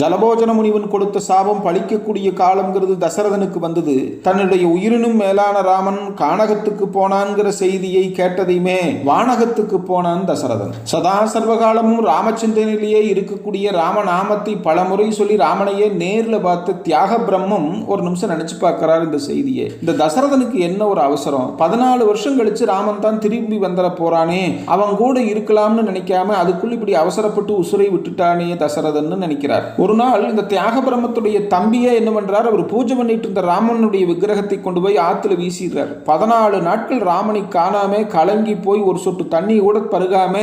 ஜலபோஜன முனிவன் கொடுத்த சாபம் பழிக்கக்கூடிய காலங்கிறது தசரதனுக்கு வந்தது. தன்னுடைய உயிரினும் மேலான ராமன் கானகத்துக்கு போனான்கிற செய்தியை கேட்டதையுமே வானகத்துக்கு போனான் தசரதன். சதா சர்வகாலமும் ராமச்சந்திரனிலேயே இருக்கக்கூடிய ராமநாமத்தை பலமுறை சொல்லி ராமனையே நேரில் பார்த்து தியாக பிரம்மம் ஒரு நிமிஷம் நினைச்சு பார்க்கிறார் இந்த செய்தியை. இந்த தசரதனுக்கு என்ன ஒரு அவசரம்? பதினாலு வருஷம் கழிச்சு ராமன் தான் திரும்பி வந்துட போறானே. அவன் கூட இருக்கலாம்னு நினைக்காம அதுக்குள்ள இப்படி அவசரப்பட்டு உசுரை விட்டுட்டானே தசரதன் நினைக்கிறார். ஒரு நாள் இந்த தியாக பிரம்மத்துடைய தம்பியே என்ன பண்ணுறார் அவர் பூஜை பண்ணிட்டு இருந்த ராமனுடைய விக்கிரகத்தை கொண்டு போய் ஆற்றுல வீசிடுறார். பதினாலு நாட்கள் ராமனை காணாம கலங்கி போய் ஒரு சொட்டு தண்ணி கூட பருகாம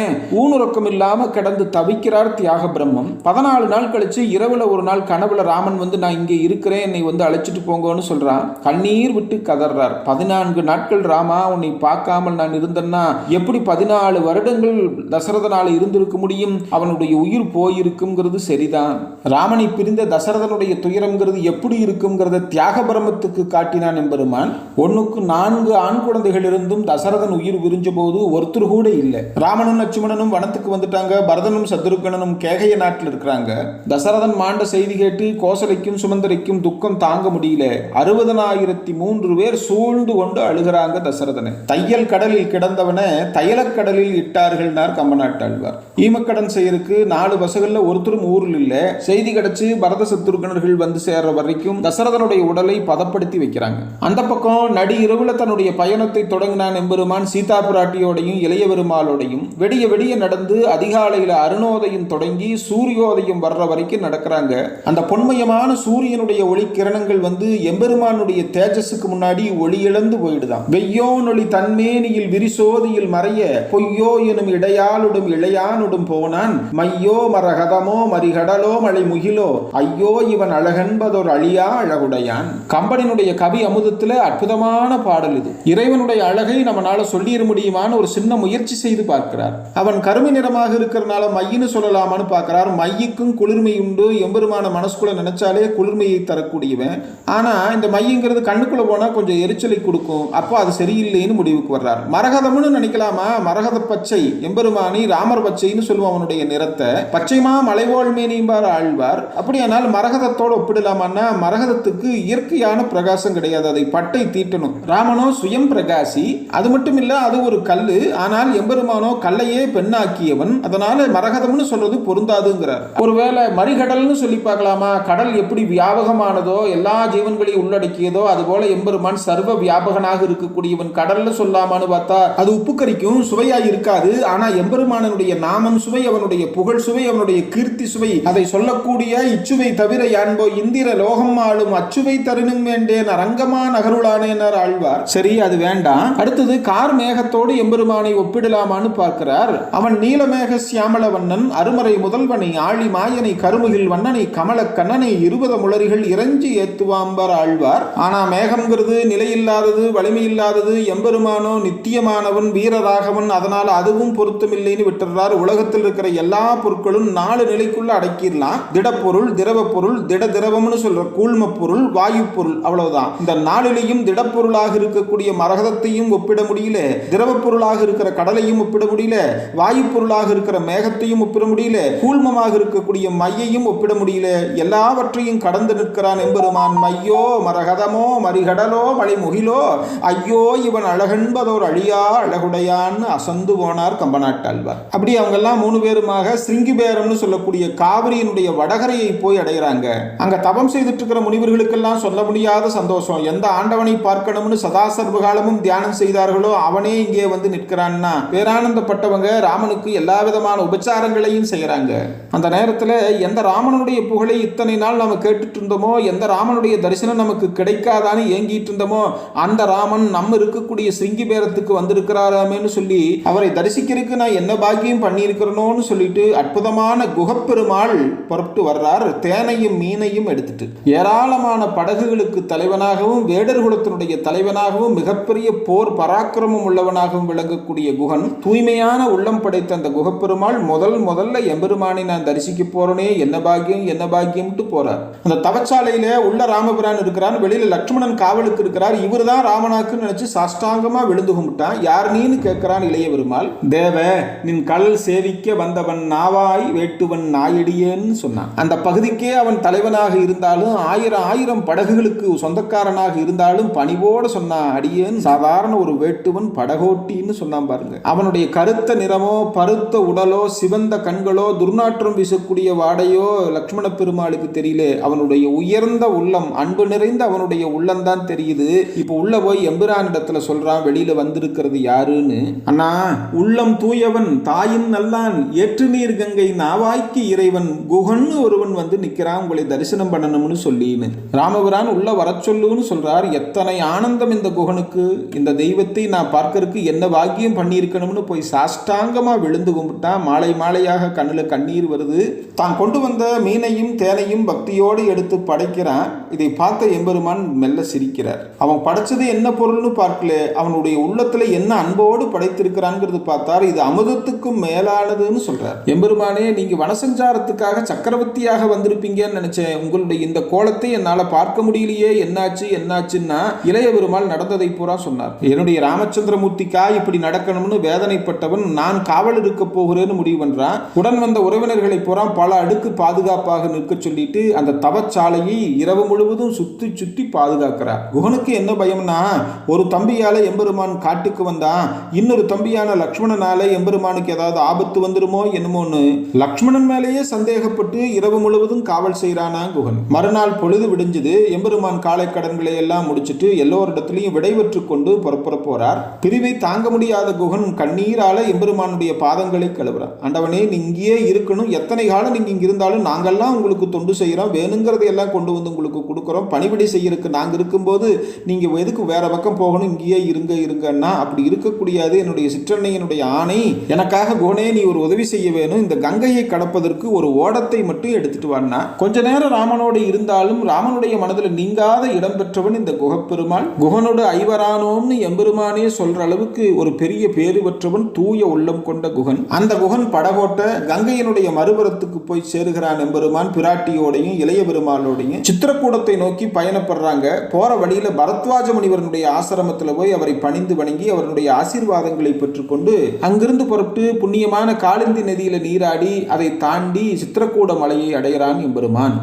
ஊனுறக்கம் இல்லாம கிடந்து தவிக்கிறார் தியாக பிரம்மம் பதினாலு நாள் கழிச்சு இரவுல ஒரு நாள் கனவுல ராமன் வந்து நான் இங்கே இருக்கிறேன் என்னை வந்து அழைச்சிட்டு போங்கன்னு சொல்றான். கண்ணீர் விட்டு கதறார் பதினான்கு நாட்கள் ராமா உன்னை பார்க்காமல் நான் இருந்தேன்னா எப்படி பதினாலு வருடங்கள் தசரதனால இருந்திருக்க முடியும்? அவனுடைய உயிர் போயிருக்குங்கிறது சரிதான். ராமனை பிரிந்த தசரதனுடைய துயரம்ங்கிறது எப்படி இருக்குங்கிறத தியாக பிரமத்துக்கு காட்டினான் எம்பெருமான். ஒண்ணுக்கு நான்கு ஆண் குழந்தைகள் இருந்தும் தசரதன் உயிர் விரிஞ்ச போது ஒருத்தர் கூட இல்லை. ராமனும் லட்சுமணனும் வனத்துக்கு வந்துட்டாங்க. பரதனும் சத்ருகணனும் கேகய நாட்டில் இருக்கிறாங்க. தசரதன் மாண்ட செய்தி கேட்டு கோசலைக்கும் சுமந்தரைக்கும் துக்கம் தாங்க முடியல. அறுபதனாயிரத்தி மூன்று பேர் சூழ்ந்து கொண்டு அழுகிறாங்க தசரதனை. தையல் கடலில் கிடந்தவனை தையலக்கடலில் இட்டார்கள்னார் கம்பநாட்டாழ்வார். ஈமக்கடன் செய்யறதுக்கு நாலு பசங்கள்ல ஒருத்தரும் ஊரில் இல்ல. செய்தி கிடைச்சு பரத சத்துருக்கணர்கள் வந்து சேர்ற வரைக்கும் தசரதனுடைய உடலை பதப்படுத்தி வைக்கிறாங்க. அந்த பக்கம் நடி இரவுல தன்னுடைய பயணத்தை தொடங்கினான் எம்பெருமான் சீதா பிராட்டியோடையும் இளைய பெருமாளோடையும். வெடிய வெடிய நடந்து அதிகாலையில அருணோதயம் தொடங்கி சூரியோதயம் வர்ற வரைக்கும் நடக்கிறாங்க. அந்த பொன்மயமான சூரியனுடைய ஒளி கிரணங்கள் வந்து எம்பெருமானுடைய தேஜஸுக்கு முன்னாடி ஒளி இழந்து போயிடுதான். வெய்யோனொளி தன்மேனியில் விரிசோதியில் மறைய பொய்யோ எனும் இடையாளுடும் இளையானுடும் போனான். மையோ மரகதமோ மரிகடலோ மலை முகிலோ ஐயோ இவன் அழகென்பதொரு அழியா அழகுடையான். கம்பனினுடைய கவி அமுதத்துல அற்புதமான பாடல் இது. இறைவனுடைய அழகை நம்மளால சொல்லிட முடியுமான்னு ஒரு சின்ன முயற்சி செய்து பார்க்கிறார். அவன் கருமை நிறமாக இருக்கிறனால மையின்னு சொல்லலாமான்னு பார்க்கிறார். மையுக்கும் குளிர்மை உண்டு எம்பெருமான மனசுக்குள்ள நினைச்சாலே குளிர்மையை தரக்கூடியவன். ஆனா இந்த மையங்கிறது கண்ணுக்குள்ள போனா கொஞ்சம் எரிச்சலை கொடுக்கும். அப்போ அது சரியில்லைன்னு முடிவுக்கு வர்றார். மரகதம்னு நினைக்கலாமா? மரகத பச்சை. எம்பெருமானி ராமர் பச்சைன்னு சொல்லுவான் அவனுடைய நிறத்தை. பச்சைமா மலைவோள் மேனியும்பார் ஆழ்வார் அப்படியானால் மரகதத்தோடு ஒப்பிடலாமான்னா மரகதத்துக்கு இயற்கையான பிரகாசம் கிடையாது. அதை பட்டை தீட்டணும். ராமனோ சுயம் பிரகாசி. அது மட்டும் இல்ல அது ஒரு கல்லு. ஆனால் எம்பெருமானோ கல்லையே பெண்ணாக்கியவன். அதனால மரகதம்னு சொல்றது பொருந்தாதுங்கிறார். ஒருவேளை மறிகடல்னு சொல்லி பார்க்கலாமா? கடல் எப்படி வியாபகமானதோ எல்லா ஜீவன்களையும் உள்ளடக்கியதோ அதுபோல எம்பெருமான் சர்வ வியாபகனாக இருக்கக்கூடியவன் கடல்ல சொல்லாமான்னு பார்த்தா அது உப்பு கரிக்கும் சுவையா இருக்காது. ஆனா எம்பெருமானனுடைய நாமம் சுவை அவனுடைய புகழ் சுவை அவனுடைய கீர்த்தி சுவை அதை கூடிய இச்சுவை தவிர யான்போ இந்திர லோகம் ஆளும் அச்சுவை தருணும் வேண்டேன் அரங்கமா நகருளானேனர் ஆழ்வார். சரி அது வேண்டாம். அடுத்தது கார் மேகத்தோடு எம்பெருமானை ஒப்பிடலாமான்னு பார்க்கிறார். அவன் நீலமேக சியாமல வண்ணன் அருமறை முதல்வனை ஆழி மாயனை கருமுகில் வண்ணனை கமல கண்ணனை இருபத முளரிகள் இறஞ்சி ஏத்துவாம்பர் ஆழ்வார். ஆனா மேகம்ங்கிறது நிலையில்லாதது வலிமையில்லாதது எம்பெருமானோ நித்தியமானவன் வீரராகவன் அதனால அதுவும் பொருத்தமில்லைன்னு விட்டுறார் உலகத்தில் இருக்கிற எல்லா பொருட்களும் நாலு நிலைக்குள்ள அடக்கிடலாம். திடப்பொருள் திரவப்பொருள் திட திரவம்னு சொல்கிற கூழ்ம பொருள் வாயு பொருள் அவ்வளவுதான். இந்த நாளிலையும் திடப்பொருளாக இருக்கக்கூடிய மரகதத்தையும் ஒப்பிட முடியல திரவப்பொருளாக இருக்கிற கடலையும் ஒப்பிட முடியல வாயு பொருளாக இருக்கிற மேகத்தையும் ஒப்பிட முடியல கூழ்மமாக இருக்கக்கூடிய மையையும் ஒப்பிட முடியல. எல்லாவற்றையும் கடந்து நிற்கிறான் எம்பெருமான். மையோ மரகதமோ மரிகடலோ மலை முகிலோ ஐயோ இவன் அழகென்பதோர் அழியா அழகுடையான்னு அசந்து போனார் கம்பநாட்டாழ்வார் அப்படி அவங்க எல்லாம் மூணு பேருமாக சிருங்கிபேரம்னு சொல்லக்கூடிய காவிரியினுடைய வடகரையை போய் அடைகிறாங்க. அங்க தவம் செய்துட்டு இருக்கிற முனிவர்களுக்கெல்லாம் சொல்ல முடியாத சந்தோஷம். எந்த ஆண்டவனை பார்க்கணும்னு சதாசர்வ காலமும் தியானம் செய்தார்களோ அவனே இங்கே வந்து நிற்கிறான்னா? பேரானந்தப்பட்டவங்க ராமனுக்கு எல்லா விதமான உபச்சாரங்களையும் செய்யறாங்க அந்த நேரத்துல எந்த ராமனுடைய புகழை இத்தனை நாள் நம்ம கேட்டுட்டு இருந்தோமோ எந்த ராமனுடைய தரிசனம் நமக்கு கிடைக்காதான்னு ஏங்கிட்டு இருந்தோமோ அந்த ராமன் நம்ம இருக்கக்கூடிய சிங்கி பேரத்துக்கு வந்திருக்கிறாராமேன்னு சொல்லி அவரை தரிசிக்கிறதுக்கு நான் என்ன பாக்கியம் பண்ணியிருக்கிறனோன்னு சொல்லிட்டு அற்புதமான குகப்பெருமாள் புறப்பட்டு வர்றார் தேனையும் மீனையும் எடுத்துட்டு. ஏராளமான படகுகளுக்கு தலைவனாகவும் வேடர் குலத்தினுடைய தலைவனாகவும் மிகப்பெரிய போர் பராக்கிரமம் உள்ளவனாகவும் விளங்கக்கூடிய குகன் தூய்மையான உள்ளம் படைத்த அந்த குகப்பெருமாள் முதல் முதல்ல எம்பெருமானை நான் தரிசிக்க போறனே என்ன பாக்கியம் என்ன பாக்கியம்ட்டு போறார். அந்த தவச்சாலையில உள்ள ராமபிரான் இருக்கிறான் வெளியில லட்சுமணன் காவலுக்கு இருக்கிறார் இவர் தான் ராமனாக்குன்னு நினைச்சு சாஷ்டாங்கமா விழுந்து கும்பிட்டான். யார் நீன்னு கேட்கிறான் இளைய பெருமாள். தேவ நின் கல் சேவிக்க வந்தவன் நாவாய் வேட்டுவன் நாயடியேன்னு சொன்னான். அந்த பகுதிக்கே அவன் தலைவனாக இருந்தாலும் ஆயிரம் ஆயிரம் படகுகளுக்கு சொந்தக்காரனாக இருந்தாலும் பணிவோடு சொன்னான் அடியேன் சாதாரண ஒரு வேட்டுவன் படகோட்டின்னு சொன்னான் பாருங்க. அவனுடைய கருத்த நிறமோ பருத்த உடலோ சிவந்த கண்களோ துர்நாற்றம் வீசக்கூடிய வாடையோ லக்ஷ்மண பெருமாளுக்கு தெரியல. அவனுடைய உயர்ந்த உள்ளம் அன்பு நிறைந்த அவனுடைய உள்ளம்தான் தெரியுது. இப்போ உள்ள போய் எம்பிரானிடத்துல சொல்றான் வெளியில வந்திருக்கிறது யாருன்னு? அண்ணா உள்ளம் தூயவன் தாயின் நல்லான் ஏற்று நீர் கங்கை நாவாய்க்கு இறைவன் குகன்னு ஒருவன் வந்து நிக்கிறான் உங்களை தரிசனம் பண்ணணும்னு சொல்லின்னு. ராமபிரான் உள்ள வரச் சொல்லுன்னு சொல்றார் எத்தனை ஆனந்தம் இந்த குகனுக்கு. இந்த தெய்வத்தை நான் பார்க்கறதுக்கு என்ன பாக்கியம் பண்ணியிருக்கணும்னு போய் சாஷ்டாங்கமா விழுந்து கும்பிட்டான் மாலை மாலையாக கண்ணில் கண்ணீர் வருது. தான் கொண்டு வந்த மீனையும் தேனையும் பக்தியோடு எடுத்து படைக்கிறான். இதை பார்த்த எம்பெருமான் மெல்ல சிரிக்கிறார். அவன் படைச்சது என்ன பொருள்னு பார்க்கல. அவனுடைய உள்ளத்துல என்ன அன்போடு படைத்திருக்கிறான்ங்கிறது பார்த்தார். இது அமுதத்துக்கும் மேலானதுன்னு சொல்றார். எம்பெருமானே நீங்க வனசஞ்சாரத்துக்காக சக்கரவர்த்தியாக வந்திருப்பீங்கன்னு நினைச்சேன். உங்களுடைய இந்த கோலத்தை என்னால பார்க்க முடியலையே. என்னாச்சு என்னாச்சுன்னா இளைய பெருமாள் நடந்ததை பூரா சொன்னார். என்னுடைய ராமச்சந்திரமூர்த்திக்கா இப்படி நடக்கணும்னு வேதனைப்பட்டவன் நான் காவல் இருக்க போகிறேன்னு முடிவு பண்றான் உடன் வந்த உறவினர்களை பூரா பல அடுக்கு பாதுகாப்பாக நிற்க சொல்லிட்டு அந்த தவச்சாலையை இரவு முழுவதும் சுத்தி சுத்தி பாதுகாக்கிறார் குகனுக்கு என்ன பயம்னா ஒரு தம்பியால எம்பெருமான் காட்டுக்கு வந்தான். இன்னொரு தம்பியான லக்ஷ்மணனால எம்பெருமானுக்கு ஏதாவது ஆபத்து வந்துருமோ என்னமோன்னு. லக்ஷ்மணன் மேலேயே சந்தேகப்பட்டு இரவு முழுவதும் காவல் செய்கிறானா குகன். மறுநாள் பொழுது விடிஞ்சது எம்பெருமான் காலை கடன்களை எல்லாம் முடிச்சிட்டு எல்லோரிடத்திலையும் விடைபெற்று கொண்டு புறப்புற போறார். பிரிவை தாங்க முடியாத குகன் கண்ணீரால எம்பெருமானுடைய பாதங்களை கழுவுறான். அண்டவனே நீ இங்கேயே இருக்கணும். எத்தனை காலம் நீங்க இங்க இருந்தாலும் நாங்கெல்லாம் உங்களுக்கு தொண்டு செய்கிறோம் வேணுங்கிறதையெல்லாம் கொண்டு வந்து உங்களுக்கு கொடுக்குறோம். பணிபடி செய்யறதுக்கு நாங்கள் இருக்கும்போது நீங்க எதுக்கு வேற பக்கம் போகணும்? இங்கேயே இருங்க இருங்கன்னா அப்படி இருக்கக்கூடியது என்னுடைய சிற்றன்னையனுடைய ஆணை. எனக்காக குகனே நீ ஒரு உதவி செய்ய வேணும். இந்த கங்கையை கடப்பதற்கு ஒரு ஓடத்தை மட்டும் எடுத்துட்டு வான்னா கொஞ்ச நேரம் ராமனோடு இருந்தாலும் ராமனுடைய மனதில் நீங்காத இடம் பெற்றவன் இந்த குகப்பெருமாள். குகனோடு ஐவரானோம்னு எம்பெருமானே சொல்ற அளவுக்கு ஒரு பெரிய பேரு பெற்றவன் தூய உள்ளம் கொண்ட குகன். அந்த குகன் படகோட்ட கங்கையினுடைய மறுபுறத்துக்கு போய் சேருகிறான் எம்பெருமான். பிராட்டியோடையும் இளைய பெருமாளோடையும். சித்திரக்கூடத்தை நோக்கி பயணப்படுறாங்க. போற வழியில பரத்வாஜ முனிவரனுடைய ஆசிரமத்துல போய் அவரை பணிந்து வணங்கி அவருடைய ஆசீர்வாதங்களை பெற்றுக்கொண்டு அங்கிருந்து புறப்பட்டு புண்ணியமான காலிந்தி நதியில நீராடி அதை தாண்டி சித்திரக்கூட மலையை அடைகிறான் எம்பெருமான்.